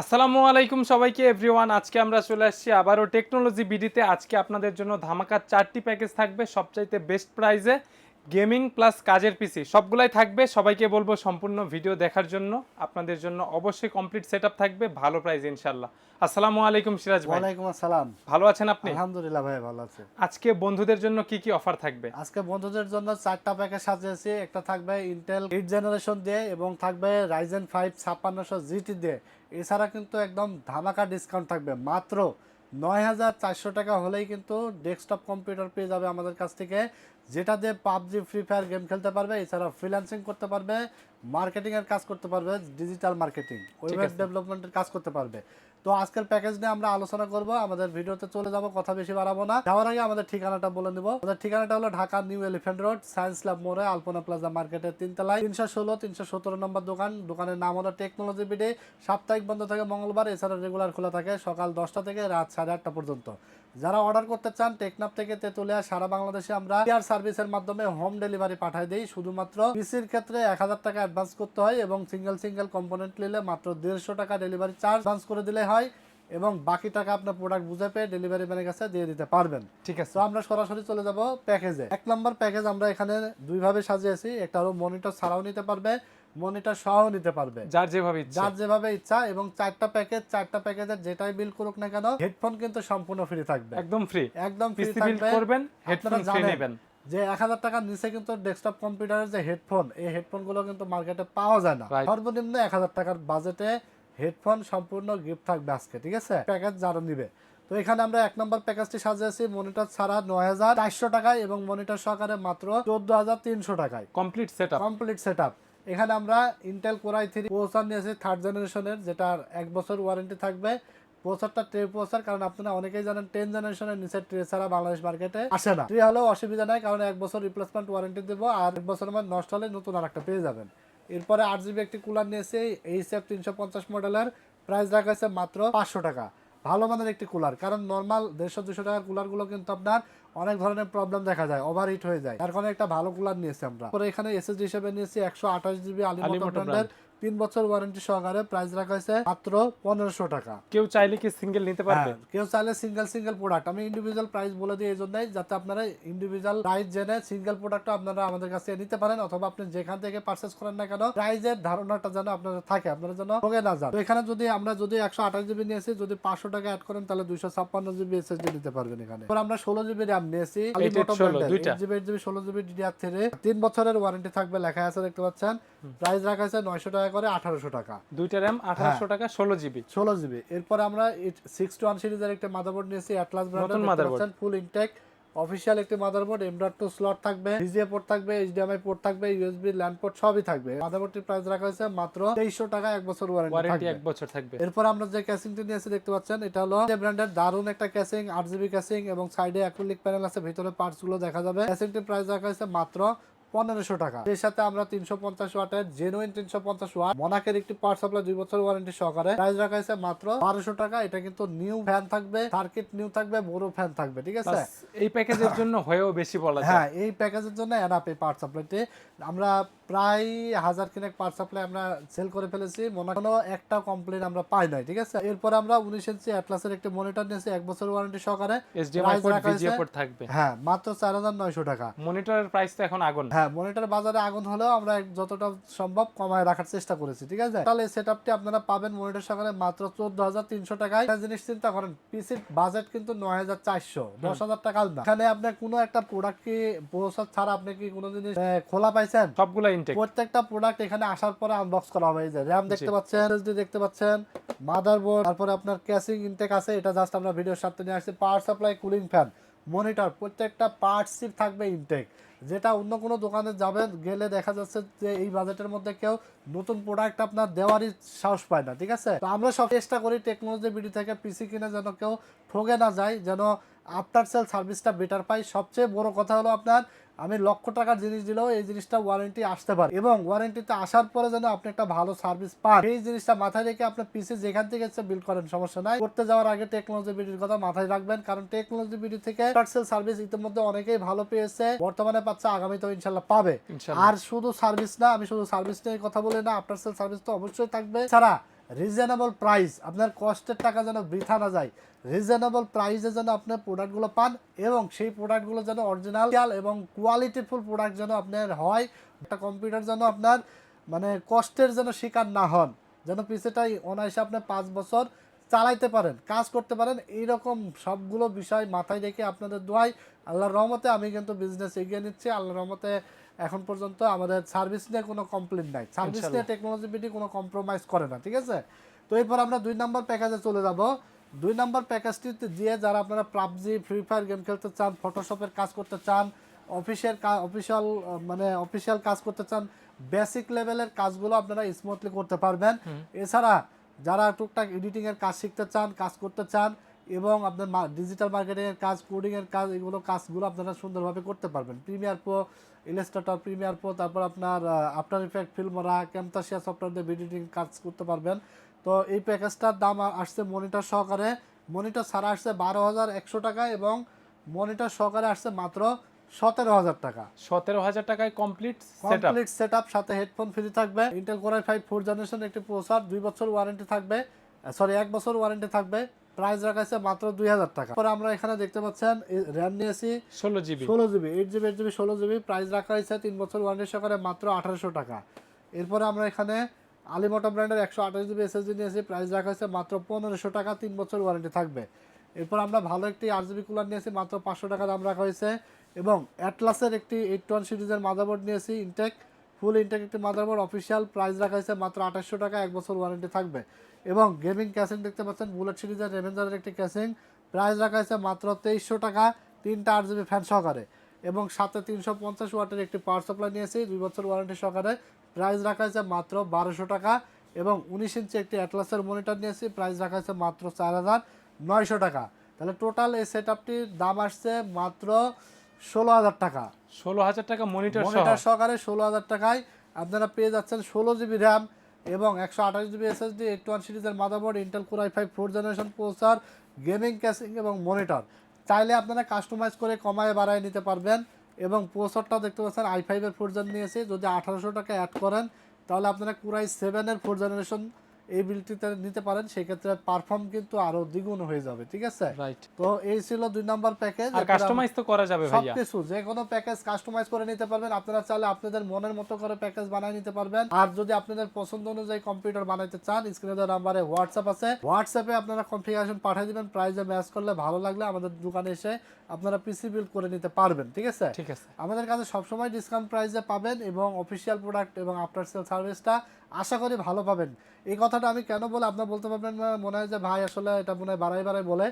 আসসালামু আলাইকুম সবাইকে এভরিওয়ান আজকে আমরা চলে আসছি আবারও টেকনোলজি বিডিতে। আজকে আপনাদের জন্য ধামাকার চারটি প্যাকেজ থাকবে, সবচাইতে বেস্ট প্রাইজে গেমিং প্লাস কাজের পিসি সবগুলাই থাকবে। সবাইকে বলব সম্পূর্ণ ভিডিও দেখার জন্য আপনাদের জন্য অবশ্যই কমপ্লিট সেটআপ থাকবে ভালো প্রাইজ ইনশাল্লাহ আসসালামু আলাইকুম সিরাজ ভাই। ওয়ালাইকুম আসসালাম। ভালো আছেন আপনি? আলহামদুলিল্লাহ ভাই ভালো আছে। আজকে বন্ধুদের জন্য কি কি অফার থাকবে? আজকে বন্ধুদের জন্য চারটা প্যাকেজ সাজিয়েছি একটা থাকবে ইন্টেল এইট জেনারেশন দিয়ে এবং থাকবে রাইজেন ফাইভ ছাপ্পান্নশো জিটি দিয়ে। এছাড়া কিন্তু একদম ধামাকা ডিসকাউন্ট থাকবে। মাত্র নয় হাজার চারশো টাকা হলেই কিন্তু ডেস্কটপ কম্পিউটার পেয়ে যাবে আমাদের কাছ থেকে। যেটা দিয়ে পাবজি ফ্রি ফায়ার গেম খেলতে পারবে এছাড়া ফ্রিল্যান্সিং করতে পারবে মার্কেটিং এর কাজ করতে পারবে ডিজিটাল মার্কেটিং ওয়েব। ডেভেলপমেন্টের কাজ করতে পারবে তো আজকের প্যাকেজ নিয়ে আমরা আলোচনা করব। আমাদের ভিডিওতে চলে যাব, কথা বেশি বাড়াবো না। যাওয়ার আগে আমাদের ঠিকানাটা বলে দিব আমাদের ঠিকানাটা হলো Dhaka new elephant road, science lab মোড়ে, আলপনা প্লাজা মার্কেটের তিনতলায়। তিনশো ষোলো, তিনশো সতেরো নম্বর দোকান। দোকানের নাম হলো টেকনোলজি বিডে। সাপ্তাহিক বন্ধ থাকে মঙ্গলবার, এছাড়া রেগুলার খোলা থাকে সকাল দশটা থেকে রাত সাড়ে আটটা পর্যন্ত। যারা অর্ডার করতে চান টেকনাপ থেকে তেতুলিয়া, সারা বাংলাদেশে আমরা এয়ার সার্ভিসের মাধ্যমে হোম ডেলিভারি পাঠাই দিই। শুধুমাত্র পিসির ক্ষেত্রে এক হাজার টাকা অ্যাডভান্স করতে হয় এবং সিঙ্গেল সিঙ্গেল কম্পোনেন্ট নিলে মাত্র দেড়শো টাকা ডেলিভারি চার্জ অ্যাডভান্স করে দিলে হয় এবং বাকি টাকা আপনার প্রোডাক্ট বুঝে পেয়ে ডেলিভারি ম্যানের কাছে দিয়ে দিতে পারবেন। ঠিক আছে। তো আমরা সরাসরি চলে যাব প্যাকেজে এক নম্বর প্যাকেজ আমরা এখানে দুইভাবে সাজিয়েছি একটা হলো মনিটর ছাড়াও নিতে পারবে মনিটর সহ নিতে পারবে। যার যেভাবে যার যেভাবে ইচ্ছা এবং চারটা প্যাকেজ চারটা প্যাকেজের যেটাই বিল করুক না কেন হেডফোন কিন্তু সম্পূর্ণ ফ্রি থাকবে। একদম ফ্রি একদম ফ্রি থাকবে। করবেন হেডফোন ফ্রি নেবেন। যে এক হাজার টাকার নিচে কিন্তু ডেস্কটপ কম্পিউটারের যে হেডফোন এই হেডফোনগুলো কিন্তু মার্কেটে পাওয়া যায় না। সর্বনিম্ন এক হাজার টাকার বাজেটে হেডফোন সম্পূর্ণ গিফট থাকবে আজকে ঠিক আছে? প্যাকেজ যারা নিবে তো এখানে আমরা এক নম্বর প্যাকেজটি সাজিয়েছি মনিটর ছাড়া নয় হাজার চারশো টাকায় এবং মনিটর সহকারে মাত্র চোদ্দ হাজার তিনশো টাকায়। কমপ্লিট সেটআপ কমপ্লিট সেট এখানে আমরা Intel core i three processor নিয়েছি থার্ড জেনারেশনের যেটার এক বছর ওয়ারেন্টি থাকবে। প্রসেসরটা ট্রে প্রসেসর কারণ আপনারা অনেকেই জানেন টেন জেনারেশনের নিচে ট্রে ছাড়া বাংলাদেশ মার্কেটে আসে না। ট্রে হলেও অসুবিধা নাই কারণ এক বছর রিপ্লেসমেন্ট ওয়ারেন্টি দেবো আর এক বছরের মধ্যে নষ্ট হলে নতুন আর একটা পেয়ে যাবেন। এরপরে আট জিবি একটি কুলার নিয়েছে এইচ এফ তিনশো পঞ্চাশ মডেলের। প্রাইস রাখা হয়েছে মাত্র পাঁচশো টাকা। ভালো মানের একটি কুলার কারণ নর্মাল দেড়শো দুশো টাকার কুলারগুলো কিন্তু আপনার অনেক ধরনের প্রবলেম দেখা যায় ওভার হিট হয়ে যায়। তার কারণে একটা ভালো কুলার নিয়েছি আমরা। পরে এখানে এসএসডি হিসেবে নিয়েছি একশো আঠাশ জিবি আলিমোটো ব্র্যান্ডের তিন বছর ওয়ারেন্টি সহকারে প্রাইস রাখা হয়েছে মাত্র পনেরোশো টাকা। কেউ চাইলে কি সিঙ্গেল নিতে পারবে? হ্যাঁ, কেউ চাইলে সিঙ্গেল সিঙ্গেল প্রোডাক্ট আমি ইন্ডিভিজুয়াল প্রাইস বলে দিই এই জন্যই যাতে আপনারা ইন্ডিভিজুয়াল প্রাইস জেনে সিঙ্গেল প্রোডাক্ট আপনারা আমাদের কাছে নিতে পারেন অথবা আপনি যেখান থেকে পারচেস করেন না কেন প্রাইজের ধারণাটা যেন আপনাদের থাকে আপনারা যেন ভোগে না যান। এখানে যদি আমরা যদি একশো আঠাশ জিবি নিয়েছি যদি পাঁচশো টাকা অ্যাড করেন তাহলে দুইশো ছাপ্পান্ন জিবি এসএসডি নিতে পারবেন এখানে। আমরা ষোলো জিবি র্যাম নিয়েছি জিবি এইট জিবি ষোলো জিবি ডিডিআর থ্রি তিন বছরের ওয়ারেন্টি থাকবে লেখা আছে দেখতে পাচ্ছেন। প্রাইস রাখা আছে নয়শো টাকা করে আঠারোশো টাকা। দুইটা র্যাম আঠারোশো টাকা ষোলো জিবি ষোলো জিবি এরপরে আমরা সিক্স টু ওয়ান সিরিজের একটা মাদারবোর্ড নিয়েছি অ্যাটলাস। ব্র্যান্ডের ফুল ইনটেক অফিসিয়াল একটি motherboard M dot two slot থাকবে ভিজিএ পোর্ট থাকবে এইচডিএমআই পোর্ট থাকবে ইউএসবি ল্যান্ড পোর্ট সবই থাকবে। মাদারবোর্ডটির প্রাইস রাখা হয়েছে মাত্র তেইশশো টাকা এক বছর ওয়ারেন্টি ওয়ারেন্টি এক বছর থাকবে। এরপর আমরা যে ক্যাসিংটি নিয়েছি দেখতে পাচ্ছেন এটা হলো যে ব্র্যান্ডের দারুণ একটা ক্যাসিং আট জিবি ক্যাসিং এবং সাইডে অ্যাক্রিলিক প্যানেল আছে ভিতরে পার্টসগুলো দেখা যাবে। ক্যাসিংটির প্রাইস রাখা হয়েছে মাত্র পনেরোশো টাকা। এর সাথে আমরা তিনশো পঞ্চাশ ওয়াটের জেনুইন তিনশো পঞ্চাশ ওয়াট মনাকের একটি পাওয়ার সাপ্লাই দুই বছর ওয়ারেন্টি সহকারে। প্রাইস রাখা হয়েছে মাত্র বারোশো টাকা। এটা কিন্তু নিউ ফ্যান থাকবে সার্কিট নিউ থাকবে বড় ফ্যান থাকবে ঠিক আছে? এই প্যাকেজের জন্য হয়েও বেশি বলা যায়। হ্যাঁ এই প্যাকেজের জন্য এনাপ এই পাওয়ার সাপ্লাইটি আমরা প্রায় হাজার কিনেক পাওয়ার সাপ্লাই আমরা সেল করে ফেলেছি। মনে কোনো একটা কমপ্লেন আমরা পাই নাই ঠিক আছে? এরপর আমরা উনিশ ইঞ্চি অ্যাটলাসের একটি মনিটর নিয়েছি এক বছর ওয়ারেন্টি সহকারে। থাকবে। হ্যাঁ মাত্র চার হাজার নয়শো টাকা। মনিটরের প্রাইস তো এখন আগুন। হ্যাঁ মনিটর বাজারে আগুন হলেও আমরা যতটা সম্ভব কমায় রাখার চেষ্টা করেছি ঠিক আছে? তাহলে সেট আপটি আপনারা পাবেন মনিটর সহকারে মাত্র চোদ্দ হাজার তিনশো টাকায়। একটা জিনিস চিন্তা করেন পিসির বাজেট কিন্তু নয় হাজার চারশো দশ হাজার টাকা না এখানে আপনি কোনো একটা প্রোডাক্ট কি প্রসেসর ছাড়া আপনি কি কোনো জিনিস খোলা পাইছেন? সবগুলা ইনটেক প্রত্যেকটা প্রোডাক্ট এখানে আসার পরে আনবক্স করা হবে এই যে র্যাম দেখতে পাচ্ছেন এসডি দেখতে পাচ্ছেন মাদারবোর্ড তারপরে আপনার ক্যাসিং ইনটেক আছে এটা জাস্ট আমরা ভিডিওর সাথে নিয়ে আসছি power supply cooling fan monitor, প্রত্যেকটা পার্টসই থাকবে ইনটেক যেটা অন্য কোনো দোকানে যাবেন গেলে দেখা যাচ্ছে যে এই বাজেটের মধ্যে কেউ নতুন প্রোডাক্ট আপনার দেওয়ারই সাহস পায় না, ঠিক আছে? তো আমরা সব চেষ্টা করি টেকনোলজি বিডি থেকে পিসি কিনে যেন কেউ ঠকে না যায়, যেন আফটার সেল সার্ভিসটা বেটার পাই। সবচেয়ে বড় কথা হলো আপনার আমি লক্ষ টাকার জিনিস দিলেও এই জিনিসটা ওয়ারেন্টি আসতে পারে। এবং ওয়ারেন্টিতে আসার পরে যেন আপনি একটা ভালো সার্ভিস পান। এই জিনিসটা মাথায় রেখে আপনার পিসি যেখান থেকে ইচ্ছে বিল করেন সমস্যা নাই। করতে যাওয়ার আগে টেকনোলজি বিডির কথা মাথায় রাখবেন। কারণ টেকনোলজি বিডি থেকে পার্সেল সার্ভিস ইতিমধ্যে অনেকেই ভালো পেয়েছে। বর্তমানে পাচ্ছে আগামীতেও ইনশাল্লাহ পাবে। আর শুধু সার্ভিস না আমি শুধু সার্ভিস নিয়ে কথা বলি না আফটার সেল সার্ভিস তো অবশ্যই থাকবে। ছাড়া রিজনেবল প্রাইস আপনার কষ্টের টাকা যেন বৃথা না যায়। রিজনেবল প্রাইসে যেন আপনি প্রোডাক্টগুলো পান এবং সেই প্রোডাক্টগুলো যেন অরিজিনাল এবং কোয়ালিটিফুল প্রোডাক্ট যেন আপনার হয়, একটা কম্পিউটার যেন আপনার মানে কষ্টের যেন শিকার না হন, যেন পিছেটাই অনায়াসে আপনি পাঁচ বছর চালাইতে পারেন, কাজ করতে পারেন, এইরকম সবগুলো বিষয় মাথায় রেখে আপনাদের দোয়াই আল্লাহর রহমতে আমি কিন্তু বিজনেস এগিয়ে নিচ্ছি। আল্লাহর রহমতে এখন পর্যন্ত আমাদের সার্ভিস নিয়ে কোনো কমপ্লেন নাই। সার্ভিস নিয়ে টেকনোলজি বিটি কোনো কম্প্রোমাইজ করে না ঠিক আছে? তো এরপর আমরা দুই নম্বর প্যাকেজে চলে যাব। দুই নম্বর প্যাকেজটিতে দিয়ে যারা আপনারা পাবজি ফ্রি ফায়ার গেম খেলতে চান ফটোশপের কাজ করতে চান অফিসের অফিসিয়াল মানে অফিসিয়াল কাজ করতে চান বেসিক লেভেলের কাজগুলো আপনারা স্মুথলি করতে পারবেন। এছাড়া যারা টুকটাক এডিটিং এর কাজ শিখতে চান কাজ করতে চান এবং আপনার ডিজিটাল মার্কেটিং এর কাজ কোডিং এর কাজ এগুলো কাজগুলো আপনারা সুন্দরভাবে করতে পারবেন। Premiere Pro Illustrator Premiere Pro তারপর আপনার After Effect Filmora Camtasia software দিয়ে এডিটিং কাজ করতে পারবেন। তো এই প্যাকেজটার দাম আসছে মনিটর সহকারে। মনিটর ছাড়া আসছে বারো হাজার একশো টাকা এবং মনিটর সহকারে আসছে মাত্র সতেরো হাজার টাকা। সতেরো হাজার টাকায় কমপ্লিট সেট কমপ্লিট সেটআপ সাথে হেডফোন ফ্রি থাকবে। Intel core I five four generation একটি প্রসেসর দুই বছর ওয়ারেন্টি থাকবে সরি এক বছর ওয়ারেন্টি থাকবে। প্রাইস রাখা আছে মাত্র দুই হাজার টাকা। পরে আমরা এখানে দেখতে পাচ্ছেন র্যাম নিয়েছি। ষোলো জিবি। ষোলো GB eight GB eight GB ষোলো জিবি। প্রাইস রাখা হয়েছে তিন বছর ওয়ারেন্টি সহকারে মাত্র আঠারোশো টাকা। এরপরে আমরা এখানে আলিমোটা ব্র্যান্ডের একশো আঠাশ জিবি এসএসডি নিয়েছি। প্রাইস রাখা হয়েছে মাত্র পনেরোশো টাকা তিন বছর ওয়ারেন্টি থাকবে। এরপর আমরা ভালো একটি আট জিবি কুলার নিয়েছি মাত্র পাঁচশো টাকা দাম রাখা হয়েছে। এবং অ্যাটলাসের একটি এইট ওয়ান সিরিজের মাদারবোর্ড নিয়েছি ইনটেক ফুল ইনটেক একটি মাদারবোর্ড অফিসিয়াল প্রাইস রাখা হয়েছে মাত্র আঠাশশো টাকা, এক বছর ওয়ারেন্টি থাকবে। এবং গেমিং ক্যাসিং দেখতে পাচ্ছেন, বুলেট সিরিজের রেভেঞ্জারের একটি ক্যাসিং। প্রাইস রাখা হয়েছে মাত্র তেইশশো টাকা, তিনটা আট জিবি ফ্যান সহকারে। এবং সাথে তিনশো পঞ্চাশ ওয়াটের একটি পাওয়ার সাপ্লাই নিয়েছি, দুই বছর ওয়ারেন্টি সহকারে। প্রাইস রাখা হয়েছে মাত্র বারোশো টাকা এবং উনিশ ইঞ্চি একটি অ্যাটলাসের মনিটর নিয়েছি, প্রাইস রাখা হয়েছে মাত্র চার হাজার নয়শো টাকা। তাহলে টোটাল এই সেট আপটির দাম আসছে মাত্র ষোলো হাজার টাকা। ষোলো হাজার টাকা মনিটর মনিটর সহকারে ষোলো হাজার টাকায় আপনারা পেয়ে যাচ্ছেন ষোলো জিবি র্যাম এবং একশো আঠাশ জিবি এসএসডি এইট ওয়ান সিরিজের motherboard Intel core I five four generation processor gaming casing এবং মনিটর চাইলে আপনারা কাস্টমাইজ করে কমায় বাড়ায় নিতে পারবেন এবং প্রসেসরটাও দেখতে পাচ্ছেন আই ফাইভের ফোর জেন নিয়েছি। যদি আঠারোশো টাকা অ্যাড করেন তাহলে আপনারা কুরাই সেভেনের ফোর জেনারেশন এই নিতে পারেন সেক্ষেত্রে পারফর্ম কিন্তু আরও দ্বিগুণ হয়ে যাবে ঠিক আছে? রাইট তো এই ছিল দুই নম্বর প্যাকেজ আর কাস্টমাইজ তো করা যাবে ভাইয়া। সবকিছু যে কোনো প্যাকেজ কাস্টমাইজ করে নিতে পারবেন। আপনারা চাইলে আপনাদের মনের মতো করে প্যাকেজ বানিয়ে নিতে পারবেন। আর যদি আপনাদের পছন্দ অনুযায়ী কম্পিউটার বানাইতে চান স্ক্রিনে দেওয়া নাম্বারে হোয়াটসঅ্যাপ আছে। হোয়াটসঅ্যাপে আপনারা কনফিগারেশন পাঠিয়ে দিবেন প্রাইসে ম্যাচ করলে ভালো লাগলে আমাদের দোকানে এসে আপনারা পিসি বিল্ড করে নিতে পারবেন ঠিক আছে? ঠিক আছে। আমাদের কাছে সবসময় ডিসকাউন্ট প্রাইসে পাবেন এবং অফিসিয়াল প্রোডাক্ট এবং আফটার সেল সার্ভিসটা আশা করি ভালো পাবেন। এই কথাটা আমি কেন বলে আপনার বলতে পারবেন মনে হয় যে ভাই আসলে এটা মনে হয় বাড়াই বাড়াই বলে।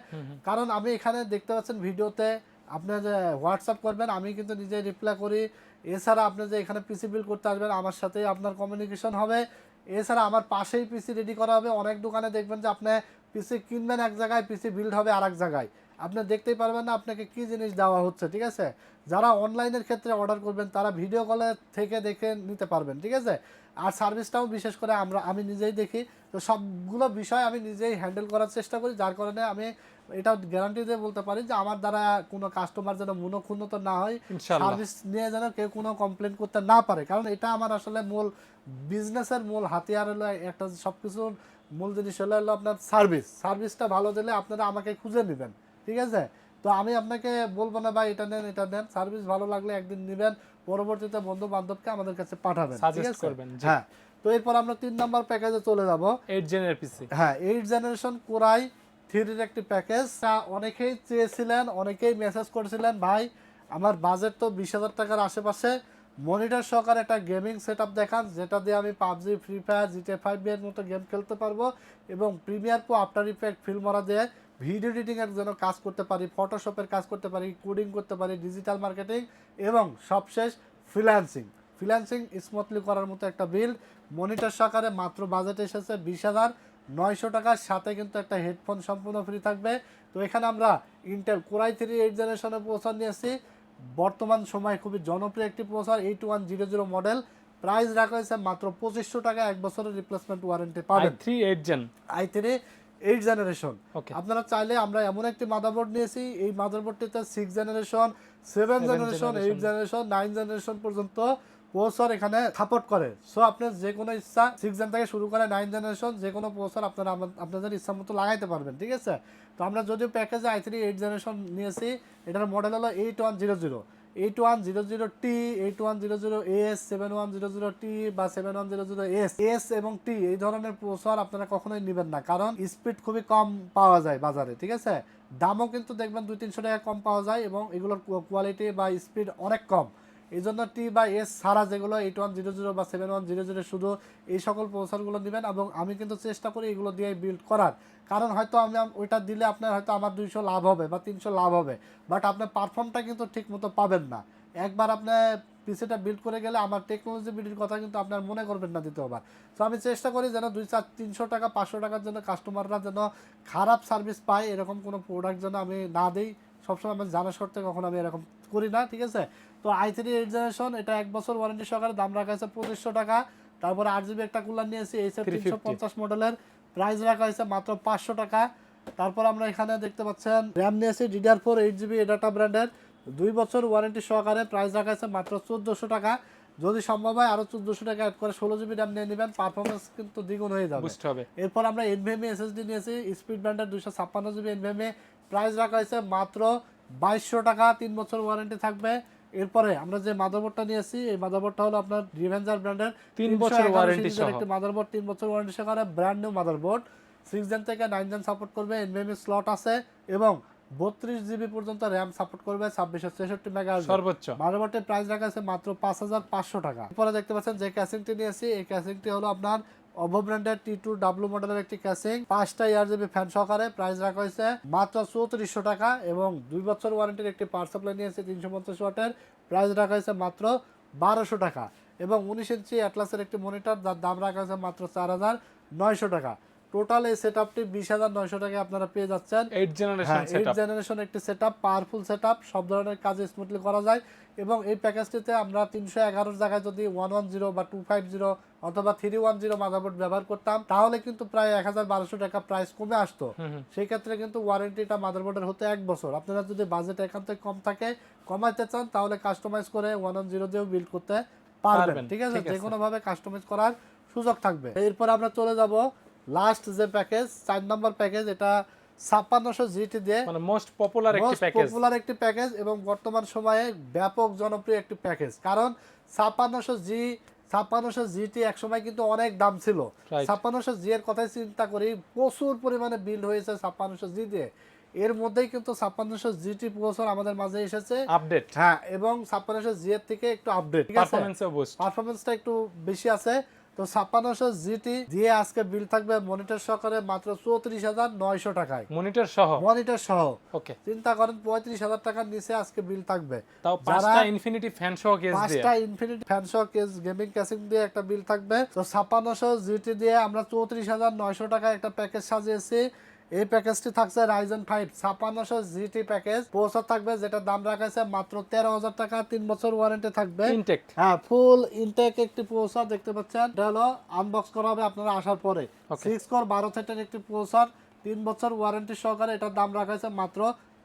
কারণ আমি এখানে দেখতে পাচ্ছেন ভিডিওতে আপনি যে হোয়াটসঅ্যাপ করবেন আমি কিন্তু নিজে রিপ্লাই করি। এছাড়া আপনি যে এখানে পিসি বিল করতে আসবেন আমার সাথেই আপনার কমিউনিকেশন হবে। এছাড়া আমার পাশেই পিসি রেডি করা হবে। অনেক দোকানে দেখবেন যে আপনি পিসি কিনবেন এক জায়গায় পিসি বিল্ড হবে আর এক জায়গায়। আপনি দেখতেই পারবেন না আপনাকে কি জিনিস দেওয়া হচ্ছে ঠিক আছে? যারা অনলাইনের ক্ষেত্রে অর্ডার করবেন তারা ভিডিও কলে থেকে দেখে নিতে পারবেন ঠিক আছে? আর সার্ভিসটাও বিশেষ করে আমরা আমি নিজেই দেখি তো সবগুলো বিষয় আমি নিজেই হ্যান্ডেল করার চেষ্টা করি যার কারণে আমি এটা গ্যারান্টি দিয়ে বলতে পারি যে আমার দ্বারা কোনো কাস্টমার যেন মনোক্ষুণ্ণত না হয় সার্ভিস নিয়ে যেন কেউ কোনো কমপ্লেন করতে না পারে। কারণ এটা আমার আসলে মূল বিজনেসের মূল হাতিয়ার হলো একটা সব কিছুর মূল জিনিস হলো হলো আপনার সার্ভিস সার্ভিসটা ভালো দিলে আপনারা আমাকে খুঁজে নেবেন। ঠিক আছে? তো আমি আপনাকে বলব না ভাই এটা নেন এটা নেন। সার্ভিস ভালো লাগলে একদিন নেবেন পরবর্তীতে বন্ধু বান্ধবকে আমাদের কাছে পাঠাবেন ঠিক আছে? করবেন, হ্যাঁ তো এরপর আমরা তিন নাম্বার প্যাকেজে চলে যাব। এইট জেনের পিসি হ্যাঁ এইট জেনারেশন কোরাই থ্রির একটি প্যাকেজ তা অনেকেই চেয়েছিলেন অনেকেই মেসেজ করেছিলেন ভাই আমার বাজেট তো বিশ হাজার টাকার আশেপাশে। মনিটর সহকারে একটা গেমিং সেট দেখান যেটা দিয়ে আমি PUBG free fire GTA five এর মতো গেম খেলতে পারব এবং Premiere Pro After Effect Filmora দিয়ে। ভিডিও এডিটিংয়ের জন্য কাজ করতে পারি ফটোশপের কাজ করতে পারি কোডিং করতে পারি ডিজিটাল মার্কেটিং এবং সবশেষ ফ্রিল্যান্সিং ফ্রিল্যান্সিং স্মুথলি করার মতো একটা বিল মনিটর সহকারে মাত্র বাজেট এসেছে বিশ হাজার নয়শো টাকার সাথে কিন্তু একটা হেডফোন সম্পূর্ণ ফ্রি থাকবে। তো এখানে আমরা ইন্টেল কোরাই থ্রি এইট জেনারেশনের প্রসার নিয়েছি। বর্তমান সময়ে খুবই জনপ্রিয় একটি প্রসার eight one zero zero model price রাখা হয়েছে মাত্র পঁচিশশো টাকা এক বছরের রিপ্লেসমেন্ট ওয়ারেন্টি পাবেন। Three eight gen I three eight generation. আপনারা চাইলে আমরা এমন একটি মাদারবোর্ড নিয়েছি এই মাদারবোর্ডটিতে six generation seven generation eight generation nine generation পর্যন্ত প্রসেসর এখানে সাপোর্ট করে। সো আপনার যে কোনো ইচ্ছা সিক্স জেন থেকে শুরু করে নাইন জেনারেশন যে কোনো প্রসেসর আপনারা আপনাদের ইচ্ছা মতো লাগাইতে পারবেন ঠিক আছে? তো আমরা যদিও প্যাকেজে আই থ্রি এইট জেনারেশন নিয়েছি এটার মডেল হলো eight one zero zero eight one zero zero T eight one zero zero S seven one zero zero T বা seven one zero zero S S এবং টি এই ধরনের processor আপনারা কখনোই নেবেন না, কারণ স্পিড খুবই কম পাওয়া যায় বাজারে, ঠিক আছে? দামও কিন্তু দেখবেন দুই তিনশো টাকা কম পাওয়া যায় এবং এগুলোর কোয়ালিটি বা স্পিড অনেক কম। এই জন্য টি বা এস ছাড়া যেগুলো এইট ওয়ান জিরো জিরো বা সেভেন ওয়ান জিরো জিরো শুধু এই সকল প্রসেসরগুলো দিবেন এবং আমি কিন্তু চেষ্টা করি এগুলো দিয়ে বিল্ড করার। কারণ হয়তো আমি ওইটা দিলে আপনার হয়তো আমার দুইশো লাভ হবে বা তিনশো লাভ হবে। বাট আপনার পারফর্মটা কিন্তু ঠিক মতো পাবেন না। একবার আপনার পিসিটা বিল্ড করে গেলে আমার টেকনোলজি বিল্ডের কথা কিন্তু আপনার মনে করবেন না দ্বিতীয়বার। তো আমি চেষ্টা করি যেন দুই চার তিনশো টাকা, পাঁচশো টাকার জন্য কাস্টমাররা যেন খারাপ সার্ভিস পায়, এরকম কোনো প্রোডাক্ট যেন আমি না দিই। সবসময় আমি জানা সত্ত্বে কখনো আমি এরকম করি না, ঠিক আছে? তো আই থ্রি এইট জেনারেশন এটা এক বছর ওয়ারেন্টি সহকারে দাম রাখা হয়েছে পঁচিশশো টাকা। তারপরে আট জিবি একটা কুলার নিয়েছি এইচএফ তিনশো পঞ্চাশ মডেলের প্রাইস রাখা হয়েছে মাত্র পাঁচশো টাকা। তারপর আমরা এখানে দেখতে পাচ্ছেন র্যাম নিয়েছি DDR four eight GB ADATA ব্র্যান্ডের দুই বছর ওয়ারেন্টি সহকারে প্রাইস রাখা হয়েছে মাত্র চোদ্দোশো টাকা। যদি সম্ভব হয় আরও চোদ্দশো টাকা অ্যাড করে ষোলো জিবি র্যাম নিয়ে নেবেন পারফরমেন্স কিন্তু দ্বিগুণ হয়ে যাবে। বুঝতে হবে। এরপর আমরা এনভিএমই এসএসডি নিয়েছি স্পিড ব্র্যান্ডের দুশো ছাপ্পান্ন জিবি এনভিএমএ প্রাইস রাখা হয়েছে মাত্র বাইশশো টাকা তিন বছর ওয়ারেন্টি থাকবে। এরপরে আমরা যে মাদারবোর্ডটা নিয়েছি এই মাদারবোর্ডটা হলো আপনার রিভেঞ্জার ব্র্যান্ডের তিন বছর warranty সহ। একটি মাদারবোর্ড তিন বছর ওয়ারেন্টি সহকারে brand new motherboard six gen থেকে নাইন জেন সাপোর্ট করবে এনভিএমই স্লট আছে এবং বত্রিশ জিবি পর্যন্ত র্যাম সাপোর্ট করবে ছাব্বিশশো ছেষট্টি মেগা সর্বোচ্চ। মাদারবোর্ডের প্রাইস রাখা আছে মাত্র পাঁচ হাজার পাঁচশো টাকা। এরপরে দেখতে পাচ্ছেন যে ক্যাসিংটি নিয়েছি এই ক্যাসিংটি হলো আপনার অভো ব্র্যান্ডের টি টু ডাব্লু মডেলের একটি ক্যাসিং পাঁচটা ইয়ার জিবি ফ্যান সহকারে প্রাইস রাখা হয়েছে। মাত্র চৌত্রিশশো টাকা এবং দুই বছর ওয়ারেন্টির একটি পাওয়ার সাপ্লাই নিয়েছে তিনশো পঞ্চাশ ওয়াটের। প্রাইস রাখা হয়েছে মাত্র বারোশো টাকা এবং উনিশ ইঞ্চি অ্যাটলাসের একটি মনিটর যার দাম রাখা হয়েছে মাত্র চার হাজার নয়শো টাকা। টোটাল এই সেট আপটি বিশ হাজার নয়শো টাকায় আপনারা পেয়ে যাচ্ছেন। এইট জেনারেশন হ্যাঁ এইট জেনারেশন একটি সেটআপ পাওয়ারফুল সেটআপ সব ধরনের কাজ স্মুথলি করা যায়। এবং এই প্যাকেজটিতে আমরা তিনশো এগারোর জায়গায় যদি ওয়ান ওয়ান জিরো বা টু ফাইভ জিরো অথবা থ্রি ওয়ান জিরো মাদারবোর্ড ব্যবহার করতাম তাহলে কিন্তু প্রায় এক হাজার বারোশো টাকা প্রাইস কমে আসতো। সেই ক্ষেত্রে কিন্তু ওয়ারেন্টিটা মাদারবোর্ডের হতে এক বছর। আপনারা যদি বাজেট এখান থেকে কম থাকে কমাইতে চান তাহলে কাস্টমাইজ করে ওয়ান ওয়ান জিরো দিয়েও বিল্ড করতে পারবেন। পারবেন, ঠিক আছে? ঠিক আছে। যে কোনো ভাবে কাস্টমাইজ করার সুযোগ থাকবে। এরপর আমরা চলে যাব লাস্ট যে প্যাকেজ চার নম্বর প্যাকেজ এটা ছাপ্পান্নশো জিটি দিয়ে মানে মোস্ট পপুলার একটি প্যাকেজ পপুলার একটি প্যাকেজ এবং বর্তমান সময়ে ব্যাপক জনপ্রিয় একটি প্যাকেজ কারণ ছাপ্পান্নশো জি ছাপ্পান্নশো জিটি একসময় কিন্তু অনেক দাম ছিল। ছাপ্পান্নশো জি এর কথাই চিন্তা করি প্রচুর পরিমাণে বিল্ড হয়েছে ছাপ্পান্নশো জি দিয়ে। এর মধ্যেই কিন্তু ছাপ্পান্নশো জিটি প্রসেসর আমাদের মাঝে এসেছে। আপডেট হ্যাঁ এবং ছাপ্পান্নশো জি এর থেকে একটু আপডেট পারফরমেন্সটা একটু বেশি আছে। তো ছাপ্পান্নশো জিটি দিয়ে আজকে বিল থাকবে মনিটর সহকারে মাত্র চৌত্রিশ হাজার নয়শো টাকায়। মনিটর সহ? মনিটর সহ। ওকে। চিন্তা করেন পঁয়ত্রিশ হাজার টাকার নিচে আজকে বিল থাকবে। তাও পাঁচটা ইনফিনিটি ফ্যান সহ কেস পাঁচটা ইনফিনিটি ফ্যানশো কেস গেমিং ক্যাসিং দিয়ে একটা বিল থাকবে। তো ছাপ্পান্নশো জিটি দিয়ে আমরা চৌত্রিশ হাজার নয়শো টাকায় একটা প্যাকেজ সাজিয়েছি। এই প্যাকেজটি থাকছে রাইজেন ফাইভ ছাপ্পান্নশো জিটি প্যাকেজ পৌঁছা থাকবে যেটা দাম রাখা আছে মাত্র তেরো হাজার টাকা তিন বছর ওয়ারেন্টি থাকবে। ইনটেক্ট হ্যাঁ ফুল ইনটেক একটি প্রসেসর দেখতে পাচ্ছেন। এটা হলো আনবক্স করা হবে আপনারা আসার পরে। সিক্স কোর বারো সেটের একটি প্রসেসর তিন বছর ওয়ারেন্টি সহকারে এটার দাম রাখা হয়েছে মাত্র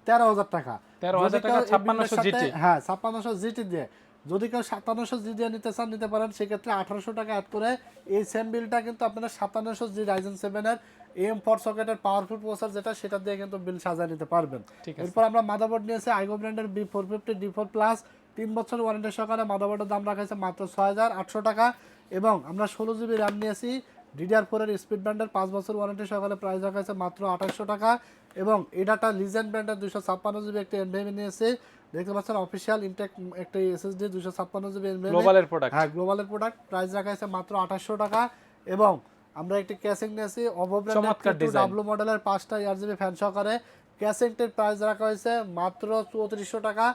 তেরো হাজার টাকা। 13,000 যদি টাকা, কেউ এই বিলের 5600 সাথে- GT হ্যাঁ ছাপ্পান্নশো জিটি দিয়ে। যদি কেউ সাতান্নশো জি দিয়ে নিতে চান নিতে পারেন। সেক্ষেত্রে আঠারোশো টাকা অ্যাড করে এই সেম বিলটা কিন্তু আপনারা সাতান্নশো জি রাইজেন সেভেনের এম ফোর সকেটের পাওয়ারফুল প্রসেসর যেটা সেটা দিয়ে কিন্তু বিল সাজিয়ে নিতে পারবেন। এরপর আমরা মাদারবোর্ড নিয়েছি আইগো ব্র্যান্ডের B four fifty D four plus তিন বছর ওয়ারেন্টি সহকারে মাদারবোর্ডের দাম রাখা হয়েছে মাত্র ছয় হাজার আটশো টাকা এবং আমরা ষোলো জিবি র্যাম নিয়েছি ডিডিআর ফোরের স্পিড ব্র্যান্ডের পাঁচ বছর ওয়ারেন্টি সহকারে প্রাইস রাখা হয়েছে মাত্র আঠাশশো টাকা এবং এডাটা লিজেন্ড ব্র্যান্ডের দুশো ছাপ্পান্ন জিবি একটি এনভিএমি নিয়েছি। দেখতে পাচ্ছেন অফিসিয়াল ইনটেক একটি এসএসডি দুশো ছাপ্পান্ন জিবি এনভিএমি গ্লোবালের প্রোডাক্ট হ্যাঁ গ্লোবালের প্রোডাক্ট প্রাইস রাখা হয়েছে মাত্র আঠাশশো টাকা এবং আমরা একটি ক্যাসিং নিয়েছি অভো চমৎকার ব্র্যান্ডের। ডাব্লু মডেলের পাঁচটা ইয়ার জিবি ফ্যান সহকারে ক্যাসিংটির প্রাইস রাখা হয়েছে মাত্র চৌত্রিশশো টাকা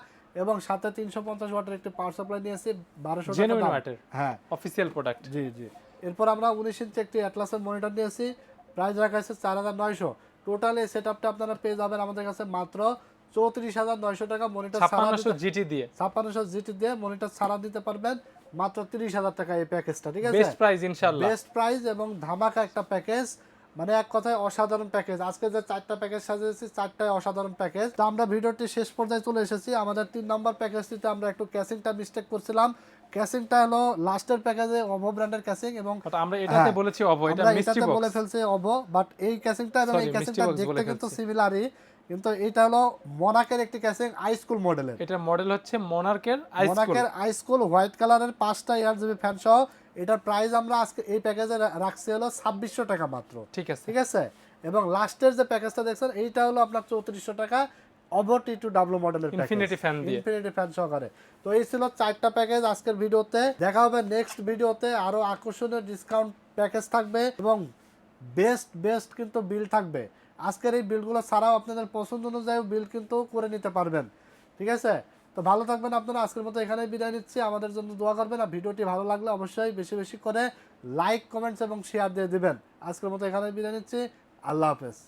এবং সাথে তিনশো পঞ্চাশ ওয়াটের একটি পাওয়ার সাপ্লাই নিয়েছি বারোশো টাকা হ্যাঁ। অফিসিয়াল প্রোডাক্ট জি জি। এরপর আমরা উনিশ ইঞ্চি একটি অ্যাটলাসের মনিটর নিয়েছি প্রাইস রাখা হয়েছে চার হাজার নয়শো। টোটাল এই সেট আপটা আপনারা পেয়ে যাবেন আমাদের কাছে মাত্র চৌত্রিশ হাজার নয়শো টাকা। মনিটর ছাড়া ছাপ্পান্নশো জিটি দিয়ে। ছাপ্পান্নশো জিটি দিয়ে মনিটর ছাড়া দিতে পারবেন। মাত্র তিরিশ হাজার টাকা এই প্যাকেজটা ঠিক আছে? বেস্ট প্রাইস ইনশাআল্লাহ। বেস্ট প্রাইস এবং ধামাকা একটা প্যাকেজ মানে এক কথায় অসাধারণ প্যাকেজ আজকে যে চারটা প্যাকেজ সাজিয়েছি চারটায় অসাধারণ প্যাকেজ তো আমরা ভিডিওটি শেষ পর্যায়ে চলে এসেছি। আমাদের তিন নম্বর প্যাকেজটিতে আমরা একটু ক্যাসিংটা মিস্টেক করছিলাম। ক্যাসিংটা হলো লাস্টের প্যাকেজে অভো ব্র্যান্ডের ক্যাসিং এবং আমরা এটাতে হ্যাঁ, বলেছি অভো এটা মিষ্টি বলে ফেলছি অভো বাট এই ক্যাসিংটা এবং এই ক্যাসিংটা দেখতে কিন্তু সিমিলারই কিন্তু এটা হলো মোনাকের একটি ক্যাসিং আই স্কুল মডেলের এটার মডেল হচ্ছে মোনার্কের আইস মোনাকের আই স্কুল হোয়াইট কালারের পাঁচটা ইয়ার জিবি ফ্যান সহ এটার প্রাইস আমরা আজকে এই প্যাকেজে রাখছি হলো ছাব্বিশশো টাকা মাত্র। ঠিক আছে। ঠিক আছে? এবং লাস্টের যে প্যাকেজটা দেখছেন এইটা হলো আপনার চৌত্রিশশো টাকা অভো টি টু ডাব্লু মডেলের Infinity fan দিয়ে। ইনফিনিটি ফ্যান সহকারে তো এই ছিল চারটা প্যাকেজ আজকের ভিডিওতে। দেখা হবে নেক্সট ভিডিওতে। আরও আকর্ষণীয় ডিসকাউন্ট প্যাকেজ থাকবে এবং বেস্ট বেস্ট কিন্তু বিল থাকবে। আজকের এই বিলগুলো ছাড়াও আপনাদের পছন্দ অনুযায়ী বিল কিন্তু করে নিতে পারবেন। ঠিক আছে? তো ভালো থাকবেন আপনারা, আজকের মতো এখানেই বিদায় নিচ্ছি। আমাদের জন্য দোয়া করবেন আর ভিডিওটি ভালো লাগলে অবশ্যই বেশি বেশি করে লাইক, কমেন্টস এবং শেয়ার দিয়ে দিবেন। আজকের মতো এখানেই বিদায় নিচ্ছি। আল্লাহ হাফেজ।